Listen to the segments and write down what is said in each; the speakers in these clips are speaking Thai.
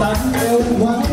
ตัดเ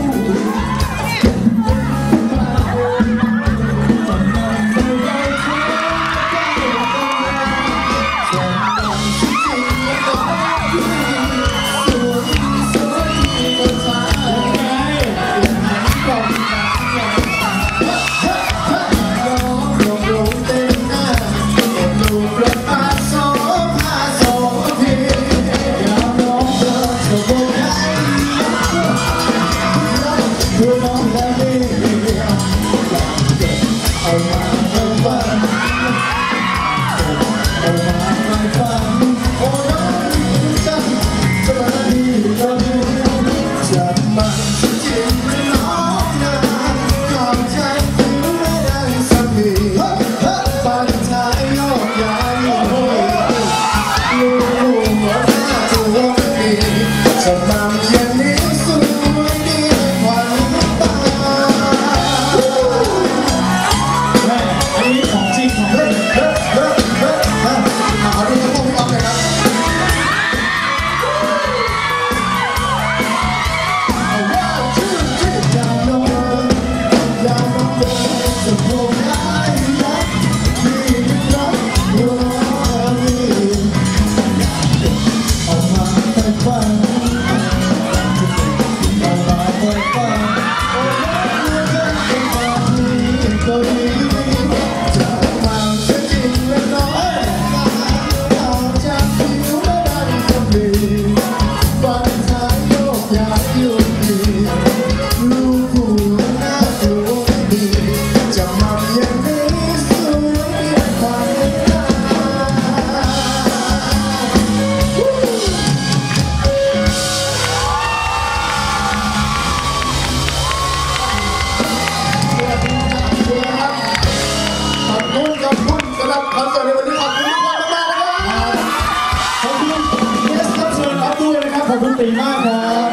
ีมากครับ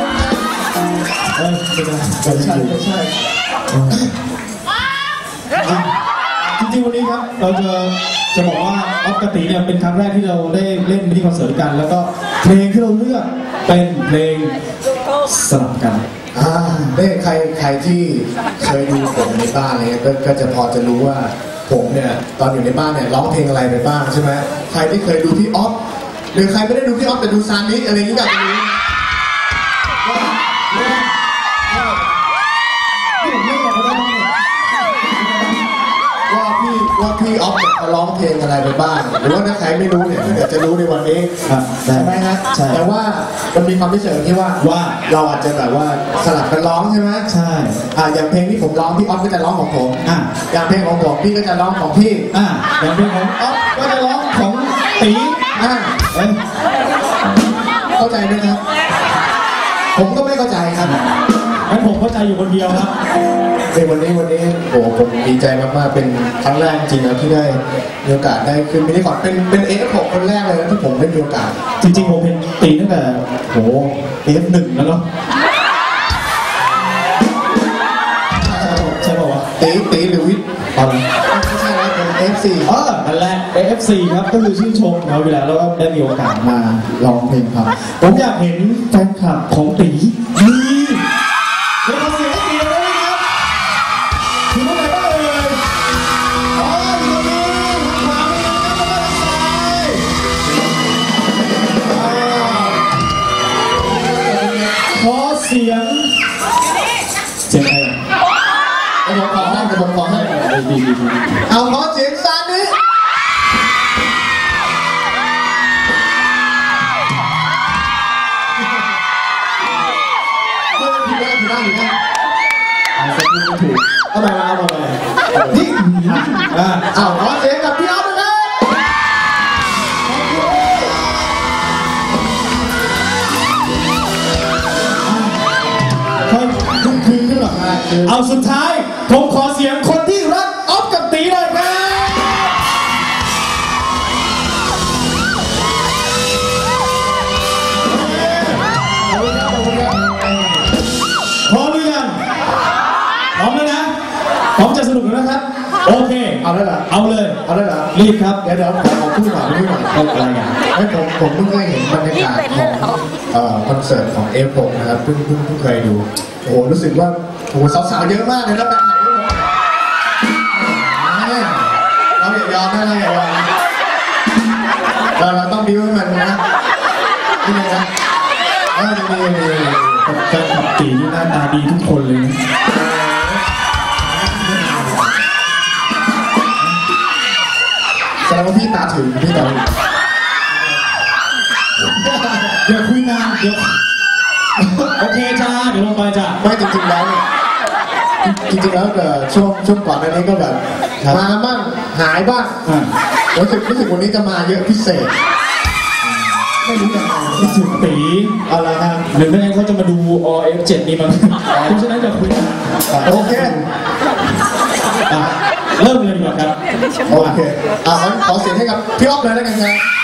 เอ้ยไม่ใช่ไม่ใช่จริงๆวันนี้ครับเราจะจะบอกว่าออฟกติเนี่ยเป็นครั้งแรกที่เราได้เล่นมินิคอนเสิร์ตกัน แล้วก็เพลงที่เราเลือกเป็นเพลงสลับกันอ่าเนี่ยใครใครที่เคยดูผมในบ้านอะไรเงี้ยก็ก็จะพอจะรู้ว่าผมเนี่ยตอนอยู่ในบ้านเนี่ยร้องเพลงอะไรไปบ้างใช่ไหมใครที่เคยดูพี่ออฟหรือใครไม่ได้ดูพี่ออฟแต่ดูซานิอะไรอย่างเงี้ยอยากรู้ พี่ว่าพี่ออฟเนี่ยเขาร้องเพลงอะไรไปบ้าง หรือว่าถ้าใครไม่รู้เนี่ยก็เดี๋ยวจะรู้ในวันนี้ครับได้ใช่ไหมฮะใช่แต่ว่ามันมีความพิเศษตรงที่ว่าว่า เราอาจจะแบบว่าสลับกันร้องใช่ไหมใช่ อ่าอย่างเพลงที่ผมร้องพี่ออฟก็จะร้องของผมอะ อย่างเพลงของผมพี่ก็จะร้องของพี่อะอย่างเพลงของออฟก็จะร้องของตีอ่าเอ้ยเข้าใจไหมครับ ผมก็ไม่เข้าใจครับ งั้นผมเข้าใจอยู่คนเดียวครับในวันนี้วันนี้โอ้ผมดีใจมากๆเป็นครั้งแรกจริงนะที่ได้มีโอกาสได้ขึ้นมินิคอร์ดเป็นเป็นเอฟหกคนแรกเลยนะที่ผมได้มีโอกาส จริงๆผมเห็นตีตั้งแต่โหเอฟหนึ่งแล้วเนาะใช่ป่าวะตีตีหรือวิทย์ตอนนั้นไม่ใช่แล้วเป็นเอฟซีเออนั่นแหละ AFC ครับก็คือชื่นชมเราอยู่แล้วแล้วก็ได้มีโอกาสมาร้องเพลงครับ ผมอยากเห็นแฟนคลับของตีนี่ ผมขอให้เอให้อาขอเสียงซานิไม่ได้ผิดได้ผิดได้ผิดได้อ่าสักนิดไม่ถูกเอาไปมาเอาไปนี่อ่าเอาขอเสียงกับพี่อ๊อฟด้วยนะค่อยคึ้คืนขึ้นหรออ่าคือเอาสุดท้าย ผมขอเสียงคนที่รักออฟกับตีหน่อยครับพร้อมหรือยังพร้อมแล้วนะพร้อมจะสนุกแล้วนะครับ โอเค เอาแล้วเหรอเอาเลยเอาแล้วเหรอรีบครับ เดี๋ยวเดี๋ยวขอขอพูดหน่อยพูดหน่อยเออะไรอะให้ผมผมเพิ่งเคยเห็นบรรยากาศของเอ่อคอนเสิร์ตของ F6 นะครับเพิ่งเพิ่งเพิ่งเคยดู โอ้โหรู้สึกว่าโอ้โหสาวๆเยอะมากเลยนะ เราอย่ายอมนะเราอย่ายอมนะเราเราต้องบิ้วให้มันนะนี่นะเออดีดีดีแฟนคลับตีนี่หน้าตาดีทุกคนเลยนะแสดงว่าพี่ตาถึงพี่ตาถึงเดี๋ยวคุยนานเดี๋ยวโอเคจ้าเดี๋ยวลงไปจ้าไม่จริงๆแล้วเนี่ยจริงๆแล้วเอ่อช่วงช่วงก่อนอันนี้ก็แบบมาบ้าง หายบ้างอ่ารู้สึกรู้สึกวันนี้จะมาเยอะพิเศษ ไม่รู้ยังไงที่สุดตีเอาละครับหรือไม่งั้นเขาจะมาดู OF7 นี่มั้งเพราะฉะนั้นจะคุยนานโอเคอะเริ่มเลยดีกว่าครับโอเคอะงั้นขอเสียงให้กับพี่อ๊อฟเลยแล้วกันครับ